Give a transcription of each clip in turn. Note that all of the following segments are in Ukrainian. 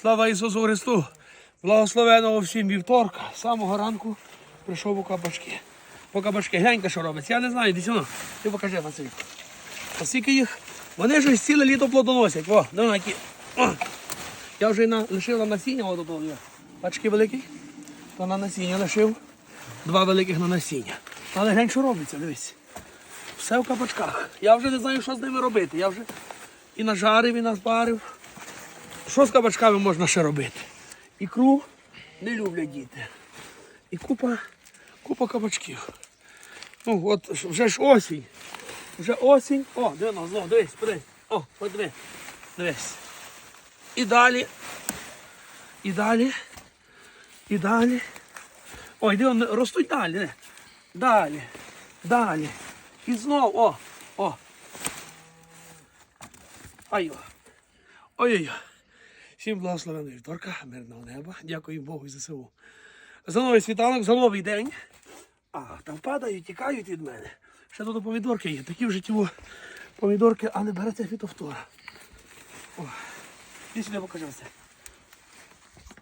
Слава Ісусу Христу! Благословеного всім вівторка. З самого ранку прийшов у кабачки. По кабачки. Гляньте, що робиться. Я не знаю, воно. Ти покажи, Василько. Оскільки їх. Вони ж ціле літо плодоносять. О, диви, які. О. Я вже на, лишив на насіння, от є. Бачки великий. То на насіння лишив. Два великих на насіння. Але глянь, що робиться, дивись. Все в кабачках. Я вже не знаю, що з ними робити. Я вже і нажарив, і назбарив. Що з кабачками можна ще робити? Ікру не люблять діти. І купа, купа кабачків. Ну, от вже ж осінь. Вже осінь. О, дино, знову, дивись, подивись. О, подиви. Дивись. І далі. І далі. І далі. Ой, диво, ростуть далі. Не. Далі. Далі. І знову. О, о. Айо. Ой-ой-ой. Всім благословеного вівторка, мирного неба. Дякую Богу і ЗСУ. За новий світанок, за новий день. А, там падають, тікають від мене. Ще тут помідорки є. Такі в житті помідорки, а не береться фітофтора. О, іди сюди.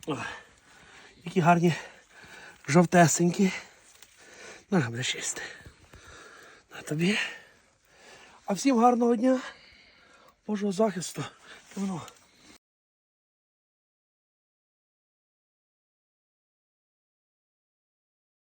О, які гарні жовтесенькі. На, буде чисте. На тобі. А всім гарного дня. Божого захисту. Воно